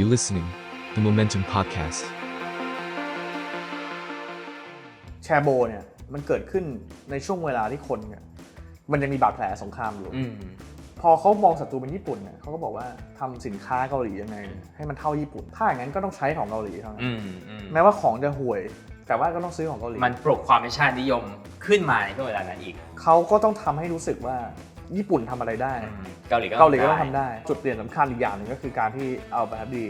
You listening, the Momentum Podcast. แชร์โบเนี่ยมันเกิดขึ้นในช่วงเวลาที่คนเนี่ยมันยังมีบาดแผลสงครามอยู่ อืมพอเขามองศัตรูเป็นญี่ปุ่นเนี่ยเขาก็บอกว่าทำสินค้าเกาหลียังไง ให้มันเท่าญี่ปุ่น ถ้าอย่างนั้นก็ต้องใช้ของเกาหลีเท่านั้น อืมอืมแม้ว่าของจะห่วย แต่ว่าก็ต้องซื้อของเกาหลี มันปลุกความเป็นชาตินิยมขึ้นมาในช่วงเวลานั้นอีก เขาก็ต้องทำให้รู้สึกว่า ญี่ปุ่นทำอะไรได้อืมเกาหลีก็เกาหลีก็ต้องทำได้ จุดเปลี่ยนสำคัญอีกอย่างหนึ่งก็คือการที่เอาแบบดี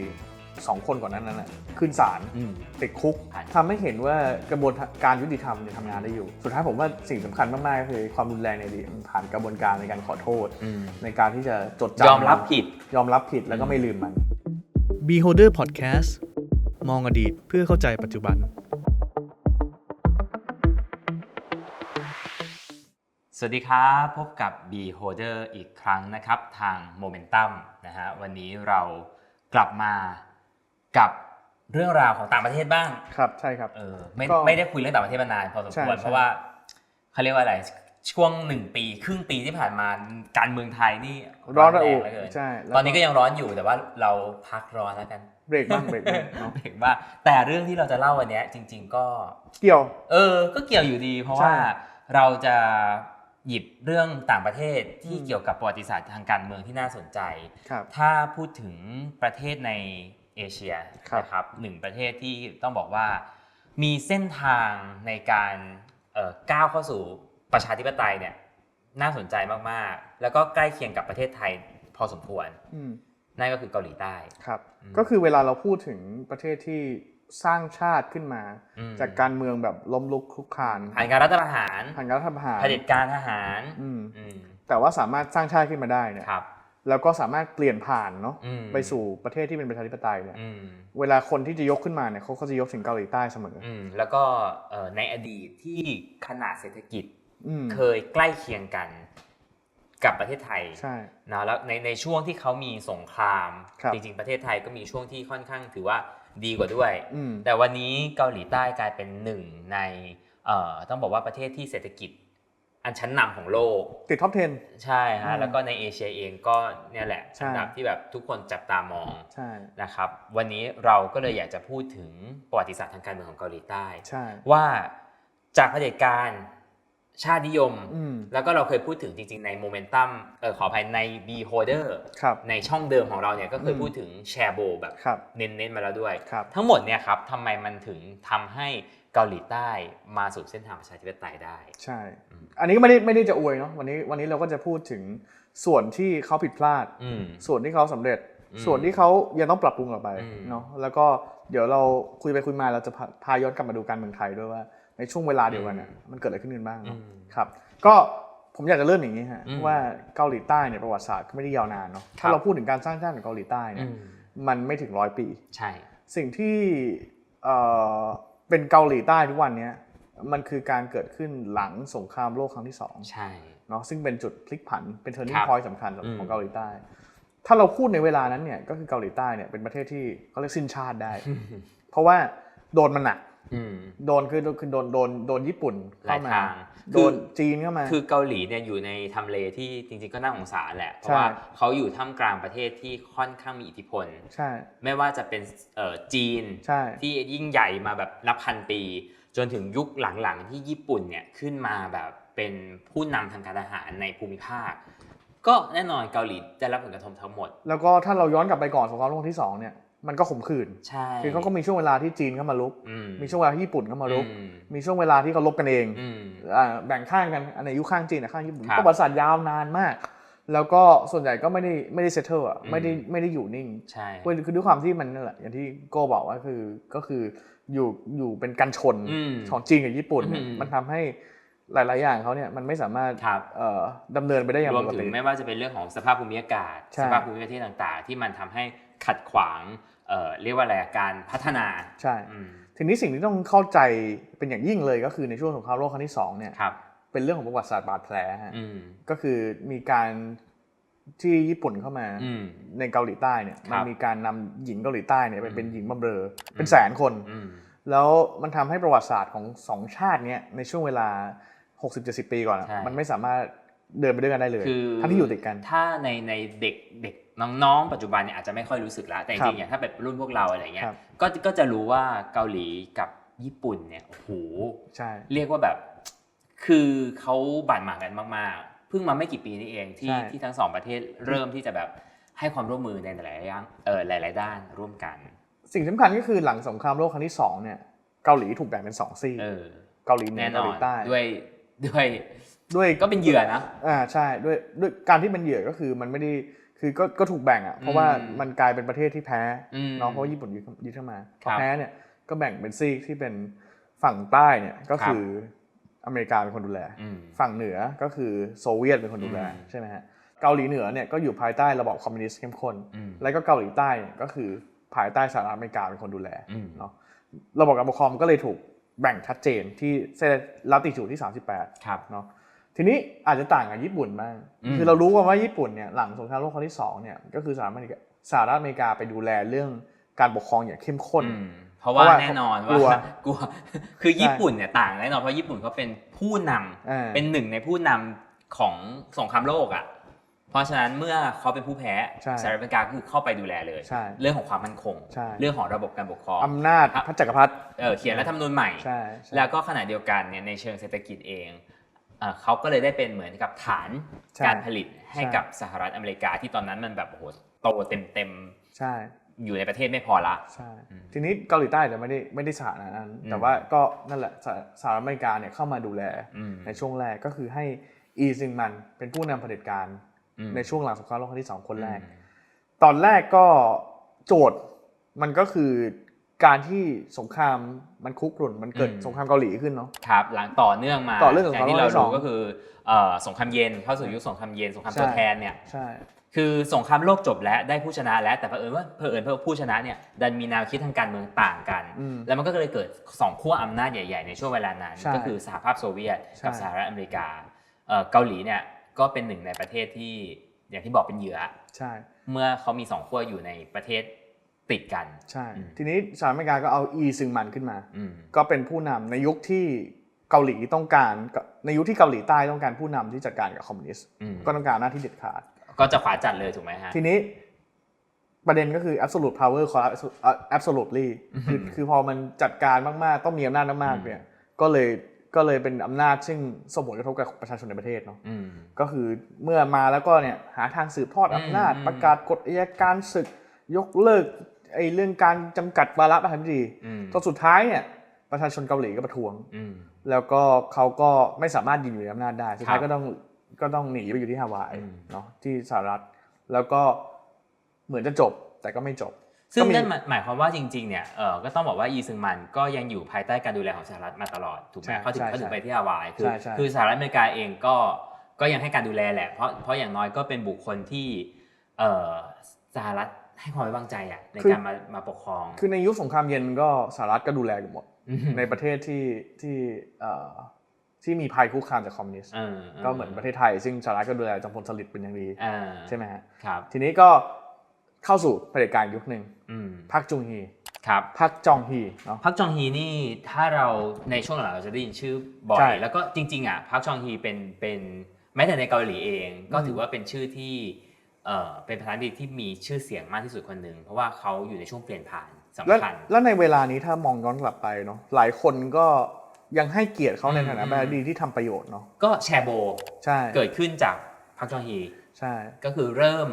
สองคนก่อนนั้นน่ะขึ้นศาลอืม ติดคุกใช่ทำให้เห็นว่ากระบวนการยุติธรรมเนี่ยทำงานได้อยู่ สุดท้ายผมว่าสิ่งสำคัญมากๆก็คือความรุนแรงในอดีตมันผ่านกระบวนการในการขอโทษ อืมในการที่จะจดจำยอมรับผิด ยอมรับผิดแล้วก็ไม่ลืมมัน Beholder Podcast มองอดีตเพื่อเข้าใจปัจจุบัน สวัสดีครับ พบกับ Beholder อีกครั้งนะครับ ทาง Momentum นะฮะวันนี้เรากลับมากับเรื่องราวของต่างประเทศบ้างครับใช่ครับเออไม่ก็ไม่ได้คุยเรื่องต่างประเทศมานานพอสมใช่ควรใช่ เพราะว่าเขาเรียกว่าอะไรช่วงหนึ่งปี ครึ่งปีที่ผ่านมาการเมืองไทยนี่ร้อนระอุแงเหลือเกินใช่แล้วตอนนี้ก็ยังร้อนอยู่แต่ว่าเราพักร้อนแล้วกันเบรกบ้างเบรกบ้างเนาะเบรกบ้างแต่เรื่องที่เราจะเล่าวันเนี้ยจริง ๆ ก็ เกี่ยว เออ ก็เกี่ยวอยู่ดี เพราะใช่ว่าเราจะ หยิบเรื่องต่างประเทศที่อืมเกี่ยวกับประวัติศาสตร์ทางการเมืองที่น่าสนใจครับถ้าพูดถึงประเทศในเอเชียครับนะครับหนึ่งประเทศที่ต้องบอกว่ามีเส้นทางในการเอ่อก้าวเข้าสู่ประชาธิปไตยเนี่ยน่าสนใจมากๆ แล้วก็ใกล้เคียงกับประเทศไทยพอสมควรอืมนั่นก็คือเกาหลีใต้ครับอืมก็คือเวลาเราพูดถึงประเทศที่ สร้างชาติขึ้นมาอืมจากการเมืองแบบล้มลุกคลุกคลานผ่านการรัฐประหารผ่านการรัฐประหารเผด็จการทหารอืมอืมแต่ว่าสามารถสร้างชาติขึ้นมาได้เนี่ยครับแล้วก็สามารถเปลี่ยนผ่านเนาะอืมไปสู่ประเทศที่เป็นประชาธิปไตยเนี่ยอืมเวลาคนที่จะยกขึ้นมาเนี่ยเขาก็จะยกถึงเกาหลีใต้เสมออืมแล้วก็เอ่อในอดีตที่ขนาดเศรษฐกิจอืมเคยใกล้เคียงกันกับประเทศไทยใช่นะแล้วในในช่วงที่เขามีสงครามครับจริง ๆ ประเทศไทยก็มีช่วงที่ค่อนข้างถือว่า ดีกว่าด้วยอืมแต่วันนี้เกาหลีใต้กลายเป็นหนึ่งในเอ่อต้องบอกว่าประเทศที่เศรษฐกิจ อันชั้นนำของโลกติดท็อป 10 ใช่อืฮะมแล้วก็ในเอเชียเองก็เนี่ยแหละใช่อันดับที่แบบทุกคนจับตามองใช่นะครับ วันนี้เราก็เลยอยากจะพูดถึงประวัติศาสตร์ทางการเมืองของเกาหลีใต้ใช่ว่าจากเผด็จการ ชาตินิยมอืมแล้วก็เราเคยพูดถึงจริง ๆ ในโมเมนตัมเออขออภัยใน Beholder ครับในช่องเดิมของเราเนี่ยก็เคยอืมพูดถึงแชร์โบแบบครับเน้นๆมาแล้วด้วยครับทั้งหมดเนี่ยครับทำไมมันถึงทำให้เกาหลีใต้มาสู่เส้นทางประชาธิปไตยได้ ใช่อืมอันนี้ก็ไม่ได้ไม่ได้จะอวยเนาะวันนี้วันนี้เราก็จะพูดถึงส่วนที่เขาผิดพลาดอืมส่วนที่เขาสำเร็จอืมส่วนที่เขายังต้องปรับปรุงต่อไปอืมเนาะแล้วก็เดี๋ยวเราคุยไปคุยมาเราจะพาพาย้อนกลับมาดูการเมืองไทยด้วยว่า ในช่วงเวลาเดียวกันน่ะมันเกิดอะไรขึ้นกันบ้างเนาะอืมครับ ก็ผมอยากจะเริ่มอย่างนี้ฮะอืมว่าเกาหลีใต้เนี่ยประวัติศาสตร์ก็ไม่ได้ยาวนานเนาะครัถ้าบเราพูดถึงการสร้างชาติของเกาหลีใต้อืเนี่ยมมันไม่ถึงร้อยปี ใช่ สิ่งที่เอ่อเป็นเกาหลีใต้ทุกวันเนี้ยมันคือการเกิดขึ้นหลังสงครามโลกครั้งที่สองใช่เนาะซึ่งเป็นจุดพลิกผันเป็นครั turning บ point สำคัญอืมของเกาหลีใต้ ถ้าเราพูดในเวลานั้นเนี่ยก็คือเกาหลีใต้เนี่ยเป็นประเทศที่เขาเรียกสิ้นชาติได้ เพราะว่าโดนมันหนักอืม โดนคือคือโดนโดนโดนญี่ปุ่นหลาเข้ายมาทางโดนจีนเข้ามา คือเกาหลีเนี่ยอยู่ในทำเลที่จริงๆก็น่าสงสารแหละ เพใช่ราะว่าเขาอยู่ท่ามกลางประเทศที่ค่อนข้างมีอิทธิพล ใช่ ไม่ว่าจะเป็นเอ่อจีนใช่ที่ยิ่งใหญ่มาแบบนับพันปี จนถึงยุคหลังๆที่ญี่ปุ่นเนี่ยขึ้นมาแบบเป็นผู้นำทางการทหารในภูมิภาค ก็แน่นอนเกาหลีได้รับผลกระทบทั้งหมด แล้วก็ถ้าเราย้อนกลับไปก่อนสงครามโลกครั้งที่สองเนี่ย มันก็ขมขื่นใช่คือเขาก็มีช่วงเวลาที่จีนเข้ามาลุกอืมีช่วงเวลาที่ญี่ปุ่นเข้ามาลุกอืมมีช่วงเวลาที่เขาลบกันเองอืมอ่าแบ่งข้างกันอันไหนยุคข้างจีนอะข้างญี่ปุ่นครับประวัติศาสตร์ยาวนานมาก แล้วก็ส่วนใหญ่ก็ไม่ได้ไม่ได้เซตเทิลอะอืมไม่ได้ไม่ได้อยู่นิ่งใช่คือคือด้วยความที่มันนั่นแหละอย่างที่โก้บอกว่าคือก็คืออยู่อยู่เป็นกันชนอืมของจีนกับญี่ปุ่นเนี่ยอืมมันทำให้หลาย ๆ อย่างเขาเนี่ยมันไม่สามารถครับเอ่อดำเนินไปได้อย่างรวปมกถึติงไม่ว่าจะเป็นเรื่องของสภาพภูมิอากาศใช่สภาพภูมิประเทศต่าง ๆ ที่มันทำให้ขัดขวาง เอ่อเรียกว่าอะไรอะการพัฒนาใช่อืมทีนี้สิ่งที่ต้องเข้าใจเป็นอย่างยิ่งเลยก็คือในช่วงสงครามโลกครั้งที่สองเนี่ยครับเป็นเรื่องของประวัติศาสตร์บาดแผลฮะอืมก็คือมีการที่ญี่ปุ่นเข้ามาอืมในเกาหลีใต้เนี่ยครับมันมีการนำหญิงเกาหลีใต้เนี่ยไปเป็นหญิงบำเรอเป็นอืมแสนคนอืมแล้วมันทำให้ประวัติศาสตร์ของสองชาติเนี้ยในช่วงเวลา 60-70 ปีก่อนอะใช่มันไม่สามารถ เดินไปด้วยกันได้เลยคือทั้งที่อยู่ติดกัน ถ้าในในเด็กเด็กน้องๆ ปัจจุบันเนี่ยอาจจะไม่ค่อยรู้สึกแล้วแต่จครัริบงๆอย่างถ้าแบบรุ่นพวกเราอะไรเงี้ยครับก็ก็จะรู้ว่าเกาหลีกับญี่ปุ่นเนี่ยโอ้โหใช่เรียกว่าแบบ คือเขาบาดหมางกันมากๆเพิ่งมาไม่กี่ปีนี้เองที่ใช่ที่ทั้งสองประเทศเริ่มที่จะแบบให้ความร่วมมือในหลายๆอย่างเออหลาย ๆ ด้านร่วมกัน สิ่งสำคัญก็คือหลังสงครามโลกครั้งที่สองเนี่ยเกาหลีถูกแบ่งเป็นสองซีกเออเกาหลีเหนืแน่อนเกาอหลีนใต้ด้วยด้วย ด้วยก็เป็นเหยื่อนะอ่าใช่ด้วยด้วยการที่เป็นเหยื่อก็คือมันไม่ได้คือก็ก็ถูกแบ่งอะเพราะว่าอืมมันกลายเป็นประเทศที่แพ้อืมเนาะเพราะว่าญี่ปุ่นยึดยึดเข้ามาพครัอบแพ้เนี่ยก็แบ่งเป็นซีกที่เป็นฝั่งใต้เนี่ยก็คืออเมริกาเป็นคนดูแลอืมฝั่งเหนือก็คือโซเวียตเป็นคนดูแลอืมใช่ไหมฮะเกาหลีเหนือเนี่ยก็อยู่ภายใต้ระบอบคอมมิวนิสต์เข้มข้นอืมแล้วก็เกาหลีใต้เนี่ยก็คือภายใต้สหรัฐอเมริกาเป็นคนดูแลอืมเนาะระบบการปกครองก็เลยถูกแบ่งชัดเจนที่เส้นลัติจูดที่ 38ครับเนาะ ทีนี้อาจจะต่างกับญี่ปุ่นบ้างอืมคือเรารู้กันว่าญี่ปุ่นเนี่ยหลังสงครามโลกครั้งที่สองเนี่ยก็คือสหรัฐอเมริกาสหรัฐอเมริกาไปดูแลเรื่องการปกครองอย่างเข้มข้นอืมเพราะเพว่าราะว่าแน่นอนกลัวว่ากลัวคือญี่ปุ่นเนี่ยต่างแน่นอนเพราะญี่ปุ่นเขาเป็นผู้นำอ่าเป็นหนึ่งในผู้นำของสงครามโลกอะเพราะฉะนั้นเมื่อเขาเป็นผู้แพ้ใช่สหรัฐอเมริกาคือเข้าไปดูแลเลยใช่เรื่องของความมั่นคงใช่เรื่องของระบบการปกครองอำนาจครับพระจักรพรรดิเออเขียนรัฐธรรมนูญใหม่ใช่ใช่แล้วก็ขณะเดียวกันเนี่ยในเชิงเศรษฐกิจเอง เอ่อเขาก็เลยได้เป็นเหมือนกับฐานใช่การผลิตให้ใช่กับสหรัฐอเมริกาที่ตอนนั้นมันแบบโอ้โหโตเต็มเต็มใช่ๆอยู่ในประเทศไม่พอละใช่อืมทีนี้เกาหลีใต้จะไม่ได้ไม่ได้สถานะนั้นอืมแต่ว่าก็นั่นแหละสหสหรัฐอเมริกาเนี่ยเข้ามาดูแลอืมในช่วงแรกก็คือให้อีซิงมันเป็นผู้นำเผด็จการอืมในช่วงหลังสงครามโลกครั้งที่สองคนแรกอืมตอนแรกก็โจทย์มันก็คือ การที่สงครามมันคุกรุ่นมันเกิดอืมสงครามเกาหลีขึ้นเนาะครับหลังต่อเนื่องมาต่อเนื่องจากย่างที่เราสงครามโลกที่สอรู้งก็คือเอ่อสงครามเย็นเข้าสู่ยุคสงครามเย็นสงครามใช่ตัวแทนเนี่ยใช่คือสงครามโลกจบแล้วได้ผู้ชนะแล้วแต่เผอิญว่าเผอิญว่าผู้ชนะเนี่ยดันมีแนวคิดทางการเมืองต่างกันอืมแล้วมันก็เลยเกิดสองขั้วอำนาจใหญ่ ๆ ในช่วงเวลานั้นใช่ก็คือสหภาพโซเวียตกับใช่สหรัฐอเมริกาเอ่อเกาหลีเนี่ยก็เป็นหนึ่งในประเทศที่อย่างที่บอกเป็นเหยื่อใช่เมื่อเขามีสองขั้วอยู่ในประเทศ ติดกัน ใช่อืมทีนี้สหรัฐอเมริกาก็เอาอีซึงมันขึ้นมาอืมก็เป็นผู้นำในยุคที่เกาหลีต้องการในยุคที่เกาหลีใต้ต้องการผู้นำที่จัดการกับคอมมิวนิสต์อืมก็ต้องการหน้าที่เด็ดขาด ก็จะขวาจัดเลยถูกไหมฮะ ทีนี้ประเด็นก็คือ absolute power corrupt absolutely คือคือพอมันจัดการมาก ๆ ต้องมีอำนาจมากๆเนี่ย ก็เลยก็เลยเป็นอำนาจซึ่งส่งผลกระทบกับประชาชนในประเทศเนาะอืมก็คือเมื่อมาแล้วก็เนี่ยหาทางสืบทอดอำนาจอืมประกาศกฎอัยการศึกยกเลิก ไอ้เรื่องการจำกัดวาระประธานาธิบดีอืมจนสุดท้ายเนี่ยประชาชนเกาหลีก็ประท้วงอืมแล้วก็เขาก็ไม่สามารถยืนอยู่ในอำนาจได้ สุดท้ายครับก็ต้องก็ต้องหนีไปอยู่ที่ฮาวายอืมเนาะที่สหรัฐ แล้วก็เหมือนจะจบแต่ก็ไม่จบ ซึ่งก็มีนั่นหมายหมายความว่าจริง ๆ เนี่ยเออก็ต้องบอกว่าอีซึงมันก็ยังอยู่ภายใต้การดูแลของสหรัฐมาตลอดถูกไหมใช่เขาถึงใช่เขาถึงใช่ไปที่ฮาวายคือใช่ใช่คือสหรัฐอเมริกาเองก็ก็ยังให้การดูแลแหละเพราะเพราะอย่างน้อยก็เป็นบุคคลที่เออสหรัฐ ให้ความไว้วางใจอะในการมามาปกครอง คือในยุคสงครามเย็นก็สหรัฐก็ดูแลกันหมดมในประเทศที่ที่เอ่อที่มีภัยคุกคามจากคอมมิวนิสต์เออก็เหมือนประเทศไทย ซึ่งสหรัฐก็ดูแลจอมพลสฤษดิ์เป็นอย่างดีอ่าใช่ไหมฮะครับทีนี้ก็เข้าสู่เผด็จการยุคหนึ่งอืมพักจุงฮีครับพักจองฮีเนาะพักจองฮีนี่ถ้าเราในช่วงหลังเราจะได้ยินชื่อบ่อใช่ยแล้วก็จริงๆอะพักจองฮีเป็นเป็นแม้แต่ในเกาหลีเอง ก็อืมถือว่าเป็นชื่อที่ เอ่อเป็นประธานาธิบดีที่มีชื่อเสียงมากที่สุดคนหนึ่งเพราะว่าเขาอยู่ในช่วงเปลี่ยนผ่านสำแล้วคัญ แล้วในเวลานี้ถ้ามองย้อนกลับไปเนาะหลายคนก็ยังให้เกียรติเขาในฐานะอืม ประธานาธิบดีที่ทำประโยชน์เนาะก็แชร์โบใช่เกิดขึ้นจากพักจองฮี ใช่ ก็คือเริ่ม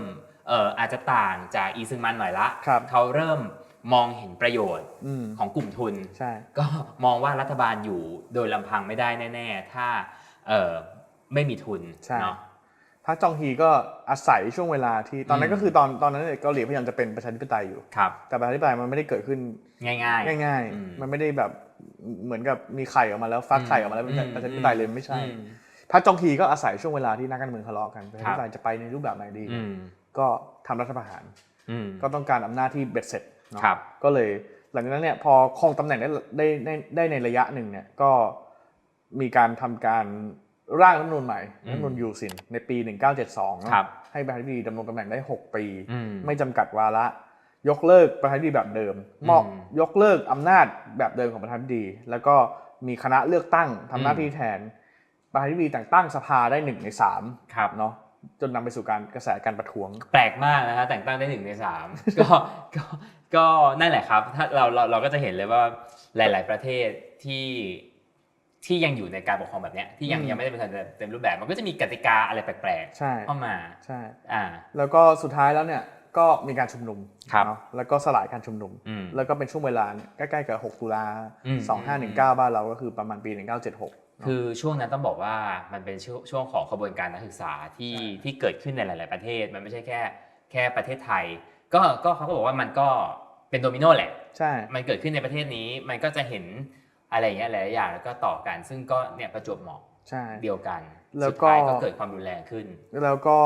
เอ่ออาจจะต่างจากอีซึงมันหน่อยละ ครับ เขาเริ่มมองเห็นประโยชน์อืมของกลุ่มทุน ใช่ ก็มองว่ารัฐบาลอยู่โดยลำพังไม่ได้แน่ ๆ ถ้าเอ่อไม่มีทุนใช่ เนาะ พักจองฮีก็อาศัยช่วงเวลาที่ตอนนั้อืนมก็คือตอนตอนนั้นเนี่ยเกาหลีพยายามจะเป็นประชาธิปไตยอยู่ ครับ แต่ประชาธิปไตยมันไม่ได้เกิดขึ้นง่ายๆง่ายอืมๆมันไม่ได้แบบเหมือนกับมีไข่ออกมาแล้วฟักไข่ออกมาแล้วเป็นอืมประชาธิปไตยเลยไม่ใช่อืมพักจองฮีก็อาศัยช่วงเวลาที่นักการเมืองทะเลาะกันประชาธิปไตยจะไปในรูปแบบไหนดีอืมก็ทำรัฐประหารอืมก็ต้องการอำนาจที่เบ็ดเสร็จเนาะครับก็เลยหลังจากนั้นเนี่ยพอครองตำแหน่งได้ได้ได้ได้ในระยะหนึ่งเนี่ยก็มีการทำการ ร่างรัฐธรรมนูญใหม่อืมรัฐธรรมนูญยูซินในปี 1972เนอะครับให้ประธานาธิบดีดำรงตำแหน่งได้ 6 ปีอืมไม่จำกัดวาระ ยกเลิกประธานาธิบดีแบบเดิมมอบอืมยกเลิกอำนาจแบบเดิมของประธานาธิบดี แล้วก็มีคณะเลือกตั้งทำหน้าที่แทน ประธานาธิบดีแต่งตั้งสภาได้หนึ่งในสามครับเนาะจนนำไปสู่การกระแสการประท้วง แปลกมากนะฮะแต่งตั้งได้หนึ่งในสามก็ก็ก็นั่นแหละครับ ถ้าเราเราเราก็จะเห็นเลยว่าหลาย ๆ ประเทศที่ ที่ยังอยู่ในการปกครองแบบเนี้ยที่ยังอืมยังไม่ได้เป็นเต็มรูปแบบ มันก็จะมีกติกาอะไรแปลกใช่ๆเข้ามาใช่อ่าแล้วก็สุดท้ายแล้วเนี่ยก็มีการชุมนุมครับเนาะแล้วก็สลายการชุมนุมอืมแล้วก็เป็นช่วงเวลาเนี่ยใกล้ๆกับ 6 ตุลาอืม2519 บ้านเราก็คือประมาณปี 1976 คือช่วงนั้นต้องบอกว่ามันเป็นช่วงช่วงของขบวนการนักศึกษาที่ที่เกิดขึ้นในหลาย ๆ ประเทศ มันไม่ใช่แค่แค่ประเทศไทย ก็ก็เขาก็บอกว่ามันก็เป็นโดมิโนแหละ ใช่ มันเกิดขึ้นในประเทศนี้ มันก็จะเห็น อะไรอย่างเงี้ยหลายๆอย่างแล้วก็ต่อกัน ซึ่งก็เนี่ยประจวบเหมาะใช่เดียวกันแล้วสุดก็ท้ายก็เกิดความรุนแรงขึ้น แล้วก็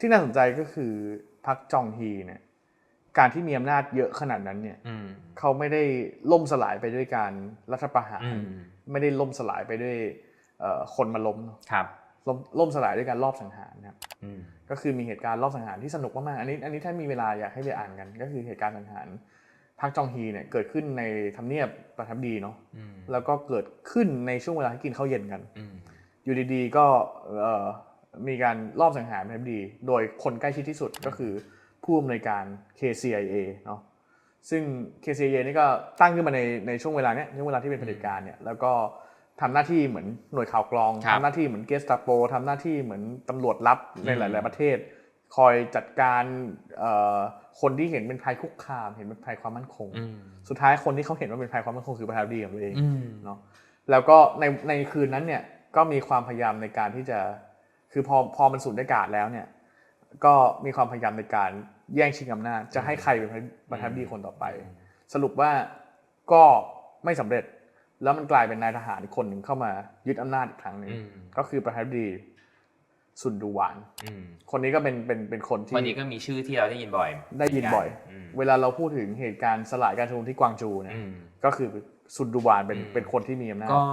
ที่น่าสนใจก็คือพรรคจองฮีเนี่ยการที่มีอำนาจเยอะขนาดนั้นเนี่ยอืมเขาไม่ได้ล่มสลายไปด้วยการรัฐประหารอืมไม่ได้ล่มสลายไปด้วยเอ่อคนมาล้มเนอะครับล่มล่มสลายด้วยการลอบสังหารนะครับอืมก็คือมีเหตุการณ์รอบสังหารที่สนุกมากๆอันนี้ อันนี้ถ้ามีเวลาอยากให้ไปอ่านกัน ก็คือเหตุการณ์สังหาร พรรคจองฮีเนี่ยเกิดขึ้นในทำเนียบประทับดีเนาะอืมแล้วก็เกิดขึ้นในช่วงเวลาที่กินข้าวเย็นกันอืมอยู่ดีๆก็เอ่อมีการรอบสังหารประทับดี โดยคนใกล้ชิดที่สุดก็คือผู้อำนวยการ KCIA เนาะซึ่ง KCIA นี่ก็ตั้งขึ้นมาในในช่วงเวลาเนี้ยช่วงเวลาที่เป็นเผด็จการเนี่ยแล้วก็ทำหน้าที่เหมือนหน่วยข่าวกรองครับทำหน้าที่เหมือนเกสตาโปทำหน้าที่เหมือนตำรวจลับในอืมหลาย ๆ ประเทศ คอยจัดการเอ่อคนที่เห็นเป็นภัยคุกคาม เห็นเป็นภัยความมั่นคงอืมสุดท้ายคนที่เขาเห็นว่าเป็นภัยความมั่นคงคือประธานาธิบดีของตัวเองอืมเนาะแล้วก็ในในคืนนั้นเนี่ยก็มีความพยายามในการที่จะคือพอพอมันสูญญากาศแล้วเนี่ยก็มีความพยายามในการแย่งชิงอำนาจจะให้ใครเป็นประธานาธิบดีคนต่อไป สรุปว่าก็ไม่สำเร็จแล้วมันกลายเป็นนายทหารอีกคนหนึ่งเข้ามายึดอำนาจอีกครั้งหนึ่งอืมก็คือประธานาธิบดี ซุนดูหวานอืมคนนี้ก็เป็นเป็นเป็นคนวันที่นี้ก็มีชื่อที่เราได้ยินบ่อย ได้ยินบ่อยมเวลาเราพูดถึงเหตุการณ์สลายการชุมนุมที่กวางจูเนี่ยอืมก็คือซุนดูหวานเป็นอืมเป็นคนที่มีอำนาจก็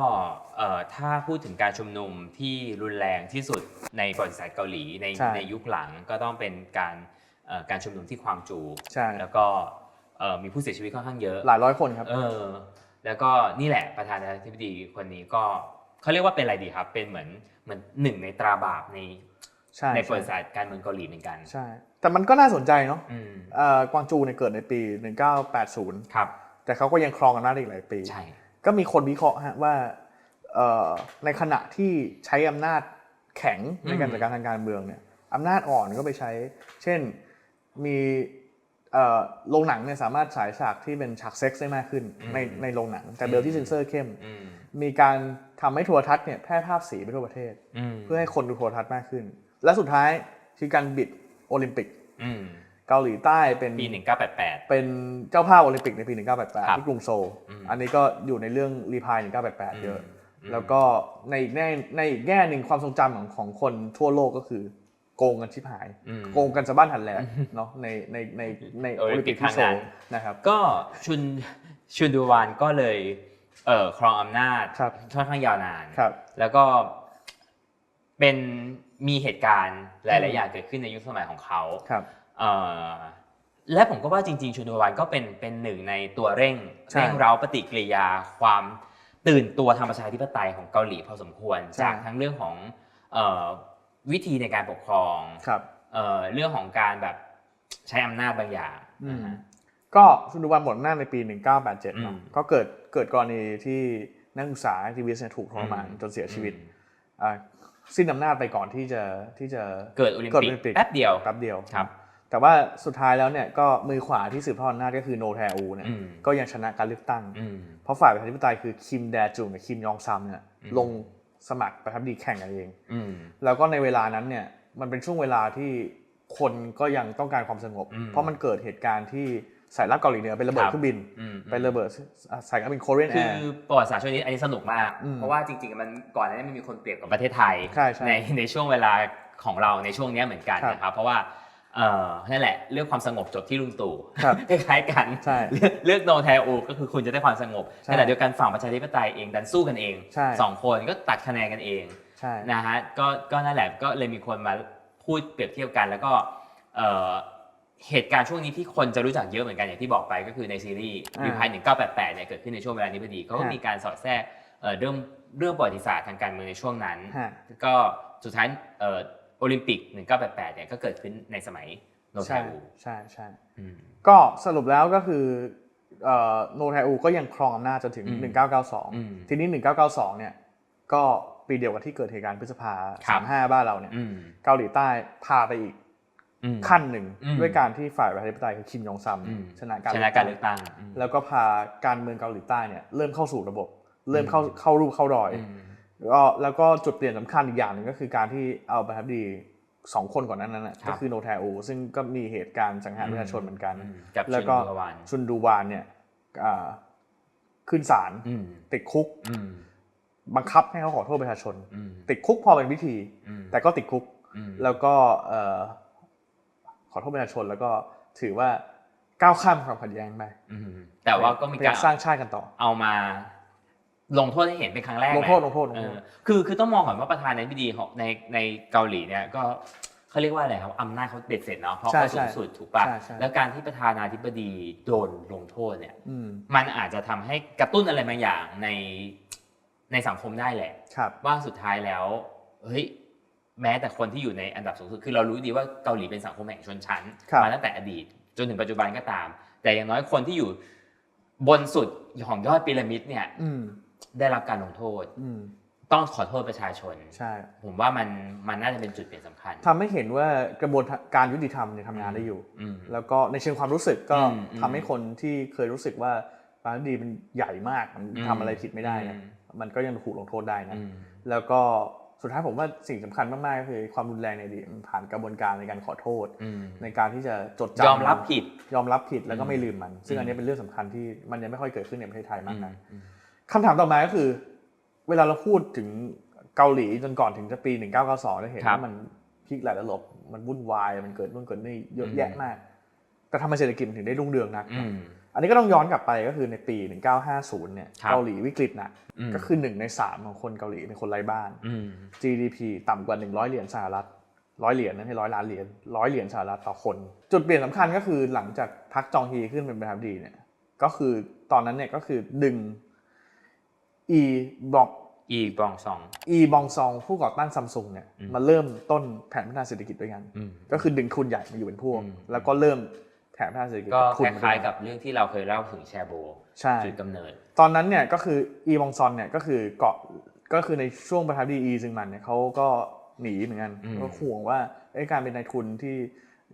เอ่อถ้าพูดถึงการชุมนุมที่รุนแรงที่สุดในประวัติศาสตร์เกาหลีในใช่ในยุคหลังก็ต้องเป็นการเอ่อการชุมนุมที่ควางจูใช่แล้วก็เอ่อมีผู้เสียชีวิตค่อนข้างเยอะ หลายร้อยคนครับเออแล้วก็นี่แหละประธานาธิบดีคนนี้ก็ เขาเรียกว่าเป็นอะไรดีครับ เป็นเหมือนเหมือนหนึ่งในตราบาปในใช่ในประวัติใช่ศาสตร์การเมืองเกาหลีเหมือนกันใช่ แต่มันก็น่าสนใจเนาะอืมเอ่อกวางจูเนี่ยเกิดในปี 1980 ครับ แต่เขาก็ยังครองอำนาจได้อีกหลายปีใช่ก็มีคนวิเคราะห์ฮะว่าเอ่อในขณะที่ใช้อำนาจแข็งในการจัดการทางการเมืองเนี่ยอำนาจอ่อนก็ไปใช้ เช่นมีเอ่อโรงหนังเนี่ยสามารถฉายฉากที่เป็นฉากเซ็กซ์ได้มากขึ้นในในโรงหนัง แต่เดิมที่เซ็นเซอร์เข้มอื มมีการทำให้โทรทัศน์เนี่ยแพร่ภาพสีไปทั่วประเทศอืมเพื่อให้คนดูโทรทัศน์มากขึ้น และสุดท้ายคือการบิดโอลิมปิกอืมเกาหลีใต้เป็นปีหนึ่งเก้าแปดแปดเป็นเจ้าภาพโอลิมปิกในปีครับ1988 ที่กรุงโซลอืมอันนี้ก็อยู่ในเรื่องรีพาย 1988 เยอะอืมแล้วก็ในอีกแง่ในอีกแง่หนึ่งความทรงจำของของคนทั่วโลกก็คือโกงกันชิบหายอืมโกงกันสะบ้านหันแหลกเนาะในในในในโอโอลิลิมมปิปิกกที่โซครั้งนั้ลนนะครับ ก็ชุนชุนดูวานก็เลย เอ่อครองอำนาจครับค่อนข้างยาวนานครับ แล้วก็เป็นมีเหตุการณ์หลาย ๆ อย่างเกิดขึ้นในยุคสมัยของเขาครับเอ่อและผมก็ว่าจริง ๆ ชุนดูวานก็เป็นเป็นหนึ่งในตัวเร่งใช่เร่งเร้าปฏิกิริยาความตื่นตัวทางประชาธิปไตยของเกาหลีพอสมควรใช่จากทั้งเรื่องของเอ่อวิธีในการปกครองครับเอ่อเรื่องของการแบบใช้อำนาจบางอย่างอืมนะฮะ ก็ซุนดูวันหมดอำนาจในปี 1987เนาะอืมก็เกิดเกิดกรณีที่นักศึกษาทีวีเนี่ยถูกทรมานอืมจนเสียชีวิตอืมอ่าสิ้นอำนาจไปก่อนที่จะที่จะเกิดโอลิมเกิดปิโอลิมปิกกแป๊บเดียวแป๊บเดียวครับ แต่ว่าสุดท้ายแล้วเนี่ยก็มือขวาที่สืบทอดอำนาจก็คือโนแทอูเนี่ยอืมก็ยังชนะการเลือกตั้งอืมเพราะฝ่ายประชาธิปไตยคือคิมแดจุงกับคิมยองซัมเนี่ยอืมลงสมัครประธานาธิบดีแข่งกันเองอืมแล้วก็ในเวลานั้นเนี่ยมันเป็นช่วงเวลาที่คนก็ยังต้องการความสงบอืมเพราะมันเกิดเหตุการณ์ที่ สายลับเกาหลีเหนือเป็นระเบิดครับเครื่องบินอืมเป็นระเบิดสายการบินโคเรียนแอคือร์ประวัติศาสตร์ช่วงนี้อันนี้สนุกมากอืมเพราะว่าจริงๆมันก่อนหน้านี้มันมีคนเปรียบกับประเทศไทยใช่ใช่ในในช่วงเวลาของเราในช่วงเนี้ยเหมือนกันครับนะครับเพราะว่าเอ่อนั่นแหละเรื่องความสงบจบที่ลุงตู่ครับคล้ายๆกันใช่เลือกเลือกโนแทอูก็คือคุณจะได้ความสงบใช่ขณะเดียวกันฝั่งประชาธิปไตยเองดันสู้กันเองใช่สองคนก็ตัดคะแนนกันเองใช่นะฮะก็ก็นั่นแหละก็เลยมีคนมาพูดเปรียบเทียบกันแล้วก็ เอ่อเหตุการณ์ช่วงนี้ที่คนจะรู้จักเยอะเหมือนกันอย่างที่บอกไปก็คือในซีรีส์อ่ารีพาย1988เนี่ยเกิดขึ้นในช่วงเวลานี้พอดีเขาก็ฮะมีการสอดแทรกเอ่อเรื่องเรื่องประวัติศาสตร์ทางการเมืองในช่วงนั้นฮะก็สุดท้ายเอ่อโอลิมปิก 1988 เนี่ยก็เกิดขึ้นในสมัยโนเทใช่อูใช่ใช่อืมก็สรุปแล้วก็คือเอ่อโนไทอูก็ยังครองอำนาจจนถึงอืมอืม1992 ทีนี้ 1992 เนี่ยก็ปีเดียวกับที่เกิดเหตุการณ์พฤษภาครับ35 บ้านเราเนี่ยอืมเกาหลีใต้พาไปอีกอืม ขั้นหนึ่งอืมด้วยการที่ฝ่ายประชาธิปไตยคือคิมยองซัมอืมชนะการชนะการเลือกตั้งอืมแล้วก็พาการเมืองเกาหลีใต้เนี่ยเริ่มเข้าสู่ระบบ เริ่มเข้าเข้ารูปเข้ารอยอืมก็แล้วก็จุดเปลี่ยนสำคัญอีกอย่างหนึ่งก็คือการที่เอาประธานาธิบดีสองคนก่อนหนั้นนั้นนะครับก็คือโนแทอูซึ่งก็มีเหตุการณ์สังหารประชาชนเหมือนกันอืมกับแล้วก็ชินดูวานชุนดูวานเนี่ยอ่าขึ้นศาลอืมติดคุกอืมบังคับให้เขาขอโทษประชาชนอืมติดคุกพอเป็นวิธีอืมแต่ก็ติดคุกอืมแล้วก็เอ่อ ขอโทษประชาชนแล้วก็ถือว่าก้าวข้ามความขัดแย้งไปอืมแต่ว่าก็มีพยยการสร้างชาติกันต่อ เอามา ลงโทษให้เห็นเป็นครั้งแรกลงโทษแหะลงโทษลงโทษเออคือคือต้องมองก่อนว่าประธานาธิบดีของในในเกาหลีเนี่ยก็เขาเรียกว่าอะไรครับอำนาจเขาเด็ดเสร็จเนาะเพราะใช่เขาสูงสุดถูกปะใช่ใช่แล้วการที่ประธานาธิบดีโดนลงโทษเนี่ยอืมมันอาจจะทำให้กระตุ้นอะไรบางอย่างในในสังคมได้แหละครับว่าสุดท้ายแล้วเฮ้ย แม้แต่คนที่อยู่ในอันดับสูงสุดคือเรารู้ดีว่าเกาหลีเป็นสังคมแห่งชนชั้นครับมาตั้งแต่อดีต จนถึงปัจจุบันก็ตาม แต่อย่างน้อยคนที่อยู่บนสุดของยอดพีระมิดเนี่ยอืมได้รับการลงโทษอืมต้องขอโทษประชาชน ใช่ ผมว่ามันมันน่าจะเป็นจุดเปลี่ยนสำคัญทำให้เห็นว่ากระบวนการยุติธรรมเนี่ยทำงานได้อยู่อืมแล้วก็ในเชิงความรู้สึกก็อืมอืมทำให้คนที่เคยรู้สึกว่าปาร์ดีมันใหญ่มากมันอืมทำอะไรผิดไม่ได้เนยอืมมันก็ยังถูกลงโทษได้นะอืมแล้วก็ สุดท้ายผมว่าสิ่งสำคัญมากๆก็คือความรุนแรงในอดีตมันผ่านกระบวนการในการขอโทษอืมในการที่จะจดจำยอมรับผิด ยอมรับผิดแล้วก็อืมไม่ลืมมัน ซึ่งอืมอันนี้เป็นเรื่องสำคัญที่มันยังไม่ค่อยเกิดขึ้นในประเทศไทยมากนักอืมคำถามต่อมาก็คือ เวลาเราพูดถึงเกาหลีจนก่อนถึงจะปี 1992เราเห็นครับว่ามันพลิกหลายระลบมันวุ่นวายมันเกิดนู่นเกิดนี่เยอะแยะอืมมาก แต่ทำไมเศรษฐกิจมันถึงได้รุ่งเรืองนัก อืมอันนี้ก็ต้องย้อนกลับไปก็คือในปี 1950 เนี่ยครับเกาหลีวิกฤตหนะอืมก็คือหนึ่งในสามของคนเกาหลีเป็นคนไร้บ้านอืม GDP ต่ำกว่า 100 เหรียญสหรัฐร้อยเหรียญนะไม่ร้อยล้านเหรียญร้อยเหรียญสหรัฐต่อคน จุดเปลี่ยนสำคัญก็คือหลังจากพักจองฮีขึ้นเป็นประธานาธิบดีเนี่ยก็คือตอนนั้นเนี่ยก็คือดึงอีบอกอีบองซองอีบองซองผู้ก่อตั้งซัมซุงเนี่ยอืมมาเริ่มต้นแผนพัฒนาเศรษฐกิจด้วยกันอืมก็คือดึงทุนใหญ่มาอยู่เป็นพวกอืมแล้วก็เริ่ม แผนพัฒนาเศรษฐกิจก็ทุคนล้ายๆมกับเรื่องที่เราเคยเล่าถึงแชร์โบใช่จุดกำเนิด ตอนนั้นเนี่ยก็คืออีบองซอนเนี่ยก็คือเกาะก็คือในช่วงประธานาธิบดีอีซึงมันเนี่ยเขาก็หนีเหมือนกันอืมก็ห่วงว่าเอ้ยการเป็นนายทุนที่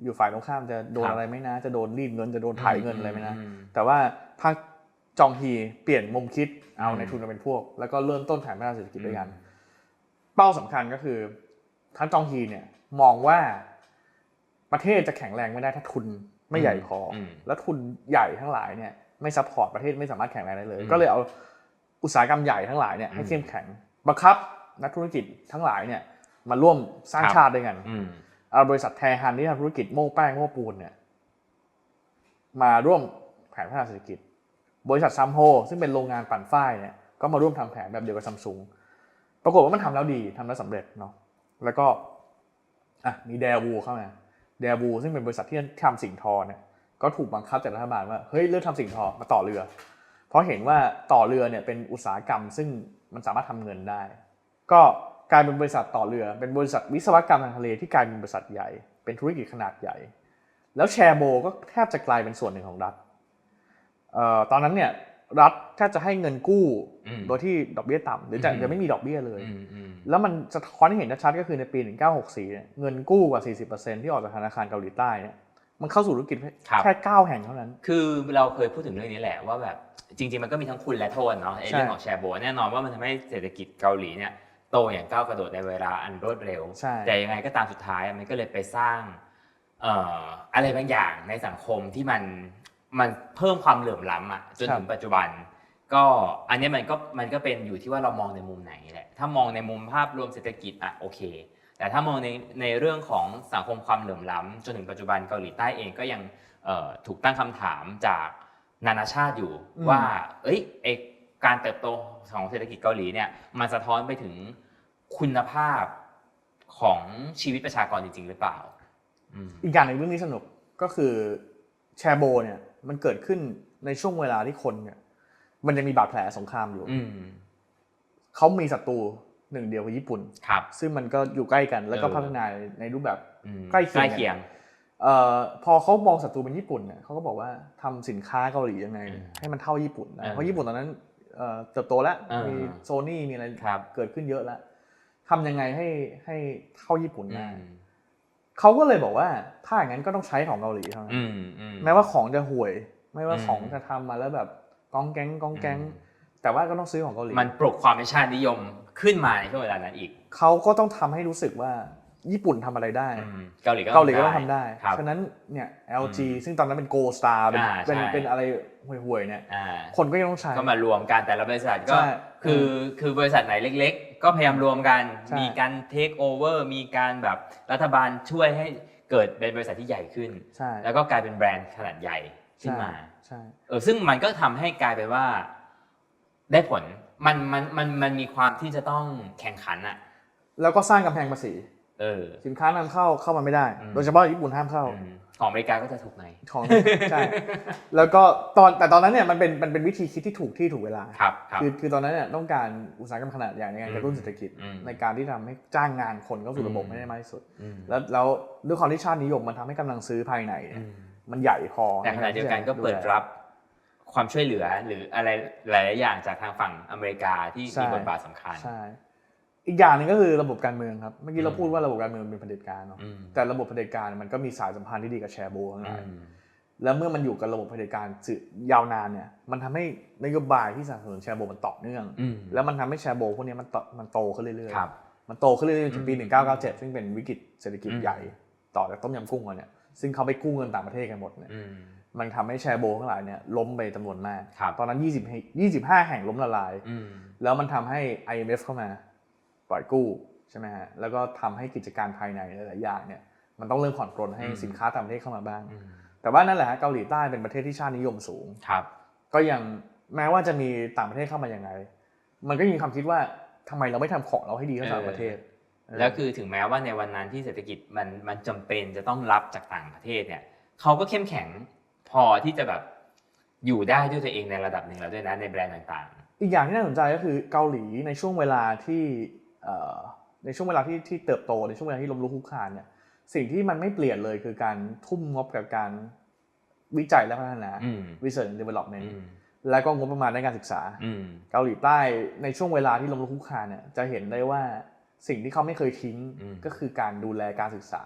อยู่ฝ่ายตรงข้ามจะโดนครับอะไรไหมนะ จะโดนรีดเงินจะโดนถ่ายเงินอะไรไหมนะอืมแต่ว่าพรรคจองฮีเปลี่ยนมุมคิดเอาอืมนายทุนมาเป็นพวก แล้วก็เริ่มต้นแผนพัฒนาเศรษฐกิจด้วยกัน เป้าสำคัญก็คือทั้งจองฮีเนี่ยมองว่าประเทศจะแข็งแรงไม่ได้ถ้าทุน ไม่ใหญ่พออมแล้วทุนใหญ่ทั้งหลายเนี่ยไม่ซัพพอร์ตประเทศไม่สามารถแข็งแรงได้เลยอืมก็เลยเอาอุตสาหกรรมใหญ่ทั้งหลายเนี่ยให้อืมเข้มแข็งบังคับนักธุรกิจทั้งหลายเนี่ยมาร่วมสร้างครับชาติด้วยกันอืมเอาบริษัทแทฮันที่ทำธุรกิจโม่แป้งโม่ปูนเนี่ยมาร่วมแผนพัฒนาเศรษฐกิจ บริษัทซัมโฮซึ่งเป็นโรงงานปั่นฝ้ายเนี่ยก็มาร่วมทำแผนแบบเดียวกับซัมซุงปรากฏว่ามันทำแล้วดีทำแล้วสำเร็จเนาะแล้วก็อะมีเดวูเข้ามา เดวูซึ่งเป็นบริษัทที่ทำสิ่งทอเนี่ยก็ถูกบังคับจากรัฐบาลว่าเฮ้ยเลิกทำสิ่งทอมาต่อเรือ เพราะเห็นว่าต่อเรือเนี่ยเป็นอุตสาหกรรมซึ่งมันสามารถทำเงินได้ ก็กลายเป็นบริษัทต่อเรือ เป็นบริษัทวิศวกรรมทางทะเลที่กลายเป็นบริษัทใหญ่ เป็นธุรกิจขนาดใหญ่ แล้วแชร์โบก็แทบจะกลายเป็นส่วนหนึ่งของรัฐเอ่อตอนนั้นเนี่ย รัฐแทบจะให้เงินกู้อืมโดยที่ดอกเบี้ยต่ำหรือจะอืมจะไม่มีดอกเบี้ยเลยอืมอืมแล้วมันสะท้อนให้เห็นชัดๆก็คือในปี 1964เนี่ยเงินกู้กว่า 40%ที่ออกจากธนาคารเกาหลีใต้เนี่ยมันเข้าสู่ธุรกิจครับแค่9แห่งเท่านั้น คือเราเคยพูดถึงเรื่องนี้แหละว่าแบบจริง ๆ มันก็มีทั้งคุณและโทษเนาะไอ้ใช่เรื่องของแชร์โบแน่นอนว่ามันทำให้เศรษฐกิจเกาหลีเนี่ยโตอย่างก้าวกระโดดในเวลาอันรวดเร็วใช่แต่ยังไงก็ตามสุดท้ายมันก็เลยไปสร้างเอ่ออะไรบางอย่างในสังคมที่มัน มันเพิ่มความเหลื่อมล้ำอะจนถึงปัจจุบัน ก็อันนี้มันก็มันก็เป็นอยู่ที่ว่าเรามองในมุมไหนแหละถ้ามองในมุมภาพรวมเศรษฐกิจอะโอเค แต่ถ้ามองในในเรื่องของสังคมความเหลื่อมล้ำจนถึงปัจจุบันเกาหลีใต้เองก็ยังเอ่อถูกตั้งคำถามจากนานาชาติอยู่อืมว่า เอ้ยไอการเติบโตของเศรษฐกิจเกาหลีเนี่ยมันสะท้อนไปถึงคุณภาพของชีวิตประชากรจริง ๆ หรือเปล่าอืมอีกอย่างหนึ่งเรื่องนี้สนุกก็คือแชร์โบเนี่ย มันเกิดขึ้นในช่วงเวลาที่คนเนี่ย มันยังมีบาดแผลสงครามอยู่อืมเขามีศัตรูหนึ่งเดียวคือญี่ปุ่นครับ ซึ่งมันก็อยู่ใกล้กัน แล้วก็เออพัฒนาในรูปแบบอืมใกล้เคียงใกล้เคียงเอ่อพอเขามองศัตรูเป็นญี่ปุ่นเนี่ยเขาก็บอกว่าทำสินค้าเกาหลียังไงอืมให้มันเท่าญี่ปุ่นนะเออเพราะญี่ปุ่นตอนนั้นเอ่อเติบโตแล้วเออมีโซนี่มีอะไรครับเกิดขึ้นเยอะแล้วทำยังไงให้ให้เท่าญี่ปุ่นอืได้ม เขาก็เลยบอกว่าถ้าอย่างนั้นก็ต้องใช้ของเกาหลีเท่านั้นอืมอืม แม้ว่าของจะห่วย ไม่ว่าอืมของจะทำมาแล้วแบบกองแก๊งกองแก๊ง อืม แต่ว่าก็ต้องซื้อของเกาหลี มันปลุกความเป็นชาตินิยมขึ้นมาในช่วงเวลานั้นอีกเขาก็ต้องทำให้รู้สึกว่าญี่ปุ่นทำอะไรได้ อืมเกาหลีก็เกาหลีก็ต้องทำได้ ครับ ฉะนั้นเนี่ย LG อืมซึ่งตอนนั้นเป็น Gold Star เป็นอ่าเป็นใช่ เป็นอะไรห่วยๆเนี่ย อ่า คนก็ยังต้องใช้ ก็มารวมกันแต่ละบริษัทก็ใช่คือคือบริษัทไหนเล็ก ๆ ก็พยายามรวมกัน ใช่ มีการเทคโอเวอร์มีการแบบรัฐบาลช่วยให้เกิดเป็นบริษัทที่ใหญ่ขึ้น ใช่แล้วก็กลายเป็นแบรนด์ขนาดใหญ่ขึ้นมา ใช่เออซึ่งมันก็ทำให้กลายเป็นว่า ได้ผลมันมันมันมันมีความที่จะต้องแข่งขันอะแล้วก็สร้างกำแพงภาษี เออ สินค้านำเข้าเข้ามาไม่ได้ อืม โดยเฉพาะญี่ปุ่นห้ามเข้า อืมของอเมริกาก็จะถูกไหนของ ใช่ แล้วก็ตอนแต่ตอนนั้นเนี่ยมันเป็นมันเป็นวิธีคิดที่ถูกที่ถูกเวลา ครับครับ คือคือตอนนั้นเนี่ยต้องการอุตสาหกรรมขนาดใหญ่ในการกระตุ้นอืมเศรษฐกิจ อืมในการที่ทำให้จ้างงานคนเข้าสู่ระบบอืม ให้ได้มากที่สุด อืมแล้วแล้วด้วยความที่ชาตินิยมมันทำให้กำลังซื้อภายในเนี่อืยมมันใหญ่พอแต่ขณะเดียวกันก็เปิดใรับความช่วยเหลือหรืออะไรหลายๆอย่างจากทางฝั่งอเมริกาที่ใช่มีบทบาทสำคัญ ใช่ อีกอย่างหนึ่งก็คือระบบการเมืองครับเมื่อกี้เราอืมพูดว่าระบบการเมืองเป็นเผด็จการเนาะอืมแต่ระบบเผด็จการมันก็มีสายสัมพันธ์ที่ดีกับแชร์โบทั้งหอืลายมแล้วเมื่อมันอยู่กับระบบเผด็จการสืบยาวนานเนี่ยมันทำให้นโยบายที่สนับสนุนแชร์โบมันต่อเนื่องอืมแล้วมันทำให้แชร์โบพวกเนี้ยมันโตมันโตขึ้นเรื่อยครับๆมันโตขึ้นเรื่อยๆจนปีอืม1997 ซึ่งเป็นวิกฤตเศรษฐกิจอืมใหญ่ต่อจากต้มยำกุ้งมาเนี่ยซึ่งเขาไปกู้เงินต่างประเทศกันหมดเนี่ยอืมมันทำให้แชร์โบทั้งหลายเนี่ยล้มไปจำนวนมากครับตอนนั้น 20 25 แห่งล้มละลายอืมแล้วมันทำให้ IMF เข้ามาป ล่อยกู้ใช่ไหมฮะแล้วก็ทำให้กิจการภายในหลายๆอย่างเนี่ยมันต้องเริ่มผ่อนปรนให้อืมสินค้าต่างประเทศเข้ามาบ้างอืมแต่ว่านั่นแหละฮะเกาหลีใต้เป็นประเทศที่ชาตินิยมสูงครับก็ยังแม้ว่าจะมีต่างประเทศเข้ามายังไง มันก็ยังมีความคิดว่าทำไมเราไม่ทำของเราให้ดีเท่าต่างประเทศเออแล้วคือถึงแม้ว่าในวันนั้นที่เศรษฐกิจมันมันจำเป็นจะต้องรับจากต่างประเทศเนี่ยเขาก็เข้มแข็งพอที่จะแบบอยู่ได้ด้วยตัวเองในระดับหนึ่งแล้วด้วยนะในแบรนด์ต่างอีกอย่างที่น่าสนใจก็คือเกาหลีในช่วงเวลาที่เอ่อ ในช่วงเวลาที่ที่เติบโตในช่วงเวลาที่ล้มลุกคลุกคลานเนี่ยสิ่งที่มันไม่เปลี่ยนเลยคือการทุ่มงบกับการวิจัยและพัฒนาๆอืม research and development อืมแล้วก็งบประมาณในการศึกษาอืมเกาหลีใต้ในช่วงเวลาที่ล้มลุกคลุกคลานเนี่ยจะเห็นได้ว่าสิ่งที่เขาไม่เคยทิ้งอืมก็คือการดูแลการศึกษา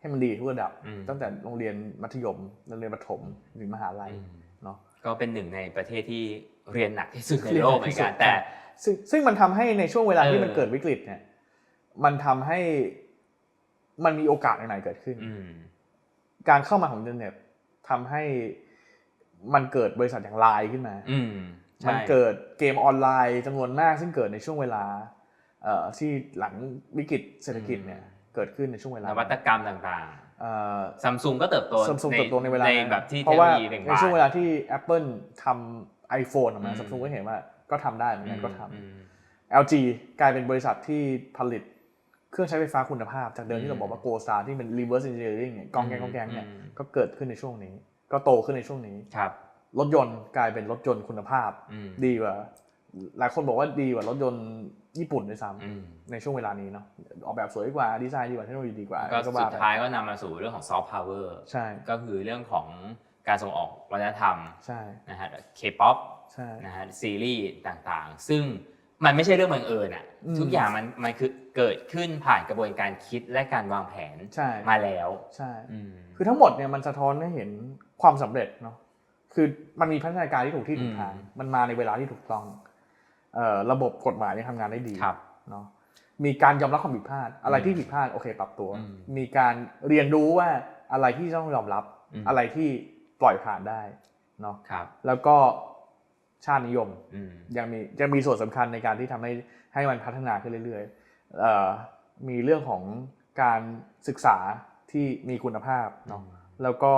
ให้มันดีทุกระดับอืมตั้งแต่โรงเรียนมัธยมโรงเรียนประถมถึงมหาลัยอืมเนาะก็เป็นหนึ่งในประเทศที่เรียนหนักที่สุดในเรียนโลหนักกเหมืที่อนสุดกันแต่ ซึ่งซึ่งมันทำให้ในช่วงเวลาที่เออมันเกิดวิกฤตเนี่ย มันทำให้มันมีโอกาสใหม่ๆเกิดขึ้นอืมการเข้ามาของอินเทอร์เน็ตทำให้มันเกิดบริษัทอย่างไลน์ขึ้นมาอืมมันใช่เกิดเกมออนไลน์จำนวนมาก ซึ่งเกิดในช่วงเวลาเอ่อที่หลังวิกฤตเศรษฐกิจเนี่ยเกิดขึ้นในช่วงเวลานวัตกรรมต่างซัมๆซัมซุงก็เติบโตซุงเติบโตในเวลาในนั้นแบบที่เพเทคราะโนว่าโลยีเบ่งในบานช่วงเวลาที่ Apple ทำ iPhone ออกมาอืมซัมซุงก็เห็นว่า ก็ทำได้เหมือนกันก็ทำอืม LG กลายเป็นบริษัทที่ผลิตเครื่องใช้ไฟฟ้าคุณภาพ จากเดิมที่เราบอกว่า Gold Star ที่เป็น reverse engineering เนี่ยกองแกงกองแกงเนี่ยอืมก็เกิดขึ้นในช่วงนี้ ก็โตขึ้นในช่วงนี้ครับรถยนต์กลายเป็นรถยนต์คุณภาพอืมดีกว่าหลายคนบอกว่าดีกว่ารถยนต์ญี่ปุ่นด้วยซ้อืมำในช่วงเวลานี้เนาะออกแบบสวยกว่าดีไซน์ดีกว่าเทคโนโลยีดีกว่าก็ก็สุว่าดไปท้ายก็นำมาสู่เรื่องของซอฟต์พาวเวอร์ใช่ก็คือเรื่องของการส่งออกวัฒนธรรมใช่นะฮะเคป๊อปใช่ นะฮะซีรีส์ต่างๆ ซึ่งมันไม่ใช่เรื่องบังเอิญอะอืมทุกอย่างมันมันคือเกิดขึ้นผ่านกระบวนการคิดและการวางแผนใช่มาแล้วใช่อืมคือทั้งหมดเนี่ยมันสะท้อนให้เห็นความสำเร็จเนาะคือมันมีพัฒนาการที่ถูกที่ถูกทางอืมมันมาในเวลาที่ถูกต้องเอ่อระบบกฎหมายเนี่ยทำงานได้ดีครับเนาะมีการยอมรับความผิดพลาด อะไรอืมที่ผิดพลาดโอเค ปรับตัวอืมมีการเรียนรู้ว่าอะไรที่ต้องยอมรับอืมอะไรที่ปล่อยผ่านได้เนาะครับแล้วก็ ชาตินิยมอืมยังมียังมีส่วนสำคัญในการที่ทำให้ให้มันพัฒนาขึ้นเรื่อยๆเอ่อมีเรื่องของการศึกษาที่มีคุณภาพเนาะแล้วก็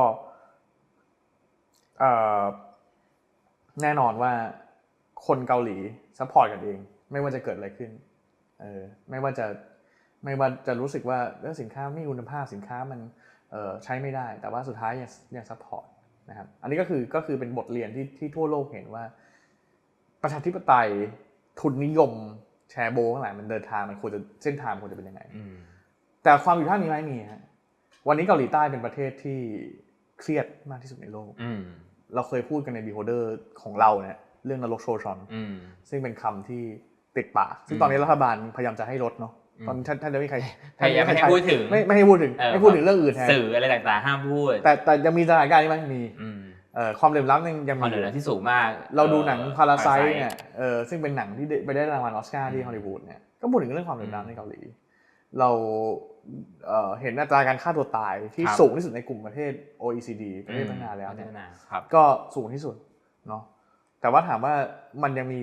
เอ่อแน่นอนว่าคนเกาหลีซัพพอร์ตกันเอง ไม่ว่าจะเกิดอะไรขึ้นเออไม่ว่าจะไม่ว่าจะรู้สึกว่าเรื่องสินค้าไม่มีคุณภาพสินค้ามันเอ่อใช้ไม่ได้ แต่ว่าสุดท้ายยังยังซัพพอร์ตนะครับอันนี้ก็คือก็คือเป็นบทเรียนที่ที่ทั่วโลกเห็นว่า ประชาธิปไตยทุนนิยมแชร์โบข้างหลังมันเดินทางมันควรจะเส้นทางมันควรจะเป็นยังไงอืมแต่ความอยู่ท่ามีไหมมีฮะวันนี้เกาหลีใต้เป็นประเทศที่เครียดมากที่สุดในโลกอืมเราเคยพูดกันใน Beholder ของเราเนี่ยเรื่องนรกโชชอนอืมซึ่งเป็นคำที่ติดปากซึ่งตอนนี้รัฐบาลพยายามจะให้ลดเนาะอืมตอนท่านท่านจะไม่มีใครพยายามไม่ให้พูดถึงไม่ไม่ให้พูดถึงเออไม่พูดถึงเรื่องอื่นแทนสื่ออะไรต่างๆห้ามพูด แต่แต่ยังมีสถานการณ์ที่มันมีอืมเอ่อ ความเหลื่อมล้ำยังยังความมีเหนือที่สูงมาก เราดูหนังอ่อพาราไซ Parasite เนี่ยเออซึ่งเป็นหนังที่ได้ไปได้รางวัลออสการ์ที่อืมฮอลลีวูดเนี่ยก็พูดถึงเรื่องความเหลื่อมอืมล้ำในเกาหลี เราเอ่อเห็นอัตราการฆ่าตัวตายที่ครับสูงที่สุดในกลุ่มประเทศ OECD ประเทศพัฒนาแล้วพัเนี่ยฒนาครับก็สูงที่สุดเนาะแต่ว่าถามว่ามันยังมี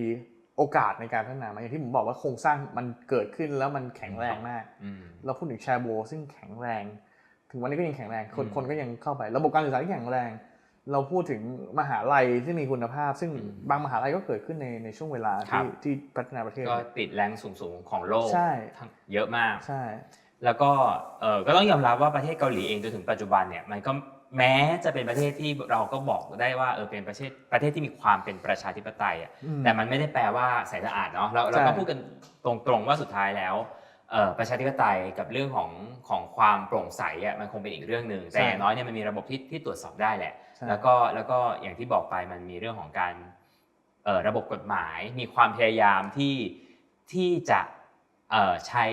โอกาสในการพัฒนาไหมอย่างที่ผมบอกว่าโครงสร้างมันเกิดขึ้นแล้วมันแข็งแรงมากอืมเราพูดถึงแชร์โบซึ่งแข็งแรง ถึงวันนี้ก็ยังแข็งแรงคนอืมคนก็ยังเข้าไป ระบบการศึกษาที่แข็งแรง เราพูดถึงมหาลัยที่มีคุณภาพ ซึ่งอืมบางมหาลัยก็เกิดขึ้นในในช่วงเวลาครัที่บที่พัฒนาประเทศก็ติดแรงสูงๆของโลกใช่ทั้งเยอะมากใช่ แล้วก็เออก็ต้องยอมรับว่าประเทศเกาหลีเองจนถึงปัจจุบันเนี่ยมันก็แม้จะเป็นประเทศที่เราก็บอกได้ว่าเออเป็นประเทศประเทศที่มีความเป็นประชาธิปไตยอะอืมแต่มันไม่ได้แปลว่าใสสะอาดเนาะเราเราก็ใช่พูดกันตรงๆว่าสุดท้ายแล้วเอ่อ ประชาธิปไตยกับเรื่องของของความโปร่งใสอะมันคงเป็นอีกเรื่องหนึ่งแต่อย่างน้อยเนี่ยมันมีระบบที่ที่ตรวจสอบได้แหละใช่แล้วก็แล้วก็อย่างที่บอกไปมันมีเรื่องของการเอ่อระบบกฎหมาย มีความพยายามที่ที่จะเอ่อใช้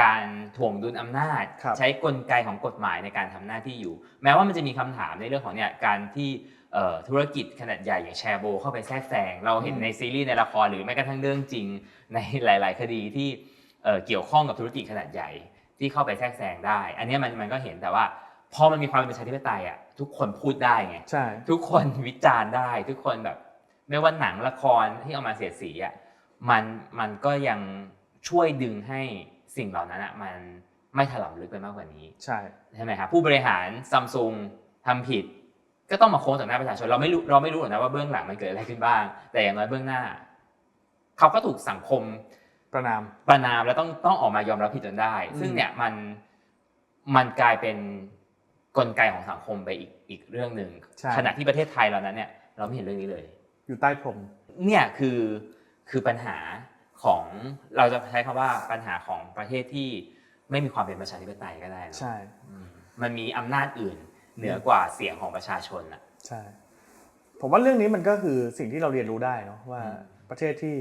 การถ่วงดุลอำนาจครับใช้กลไกของกฎหมายในการทำหน้าที่อยู่ แม้ว่ามันจะมีคำถามในเรื่องของเนี่ยการที่เอ่อธุรกิจขนาดใหญ่อย่างแชร์โบเข้าไปแทรกแซงเราเห็นอืมในซีรีส์ในละครหรือแม้กระทั่งเรื่องจริงในหลาย ๆ คดีที่ เอ่อเกี่ยวข้องกับธุรกิจขนาดใหญ่ที่เข้าไปแทรกแซงได้ อันเนี้ยมันมันก็เห็นแต่ว่าพอมันมีความเป็นประชาธิปไตยอะทุกคนพูดได้ไงใช่ทุกคนวิจารณ์ได้ ทุกคนแบบไม่ว่าหนังละครที่เอามาเสียดสีอะมันมันก็ยังช่วยดึงให้สิ่งเหล่านั้นอะมันไม่ถลำลึกไปมากกว่านี้ ใช่ใช่ไหมครับผู้บริหารซัมซุงทำผิด ก็ต้องมาโค้งต่อหน้าประชาชนเราไม่รู้เราไม่รู้หรอกนะว่าเบื้องหลังมันเกิดอะไรขึ้นบ้าง แต่อย่างน้อยเบื้องหน้า เขาก็ถูกสังคม ประนามประนามแล้วต้องต้องออกมายอมรับผิดจนได้อืมซึ่งเนี่ยมันมันกลายเป็นกลไกของสังคมไปอีกอีกเรื่องหนึ่งใช่ขณะที่ประเทศไทยเรานั้นเนี่ยเราไม่เห็นเรื่องนี้เลย อยู่ใต้พรมเนี่ยคือคือปัญหาของเราจะใช้คำว่าปัญหาของประเทศที่ไม่มีความเป็นประชาธิปไตยก็ได้เนอะใช่อืมมันมีอำนาจอื่นเหนือกว่าเสียงของประชาชนอะใช่ผมว่าเรื่องนี้มันก็คือสิ่งที่เราเรียนรู้ได้เนาะว่าอืมประเทศที่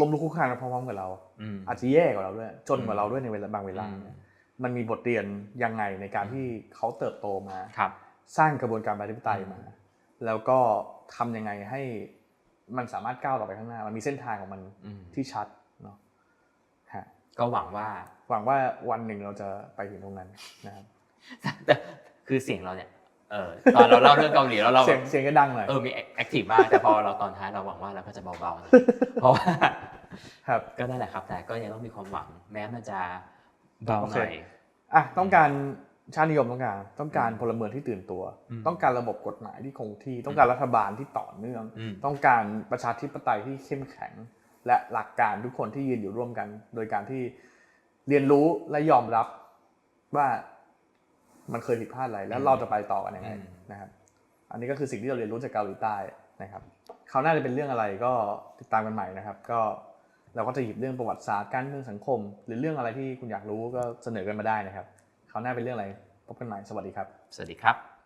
ล้มลุกคลุกคลานพร้อมๆกับเราอืมอาจจะแย่กว่าเราด้วยจนกว่าอืมเราด้วยในเวลาบางเวลาอืมเนี่ยมันมีบทเรียนยังไงในการที่เขาเติบโตมาครับสร้างกระบวนการประชาธิปไตยอืมมา แล้วก็ทำยังไงให้มันสามารถก้าวต่อไปข้างหน้า มันมีเส้นทางของมันอืมที่ชัดเนาะฮะก็หวังว่า หวังว่าวันหนึ่งเราจะไปถึงตรงนั้นนะครับแต่คือเสียงเราเนี่ย เออตอนเราเล่าเรื่องเกาหลีแล้วเราเสียงเสียงก็ดังหน่อยเออมีแอคทีฟมากแต่พอเราตอนท้ายเราหวังว่าเราก็จะเบาๆนะเพราะว่าครับก็นั่นแหละครับ แต่ก็ยังต้องมีความหวังแม้มันจะเบาโอหเคน่อยอะต้องการชาตินิยมต้องการต้องการพลเมืองที่ตื่นตัวอืมต้องการระบบกฎหมายที่คงที่ ต้องการรัฐบาลที่ต่อเนื่องอืมต้องการประชาธิปไตยที่เข้มแข็ง และหลักการทุกคนที่ยืนอยู่ร่วมกัน โดยการที่เรียนรู้และยอมรับว่า มันเคยผิดพลาดอะไรแล้วเราจะไปต่อกันยังไงอืมนะครับอันนี้ก็คือสิ่งที่เราเรียนรู้จากเกาหลีใต้นะครับคราวหน้าจะเป็นเรื่องอะไรก็ติดตามกันใหม่นะครับ ก็เราก็จะหยิบเรื่องประวัติศาสตร์การเมืองสังคม หรือเรื่องอะไรที่คุณอยากรู้ก็เสนอกันมาได้นะครับคราวหน้าเป็นเรื่องอะไรพบกันใหม่สวัสดีครับ สวัสดีครับ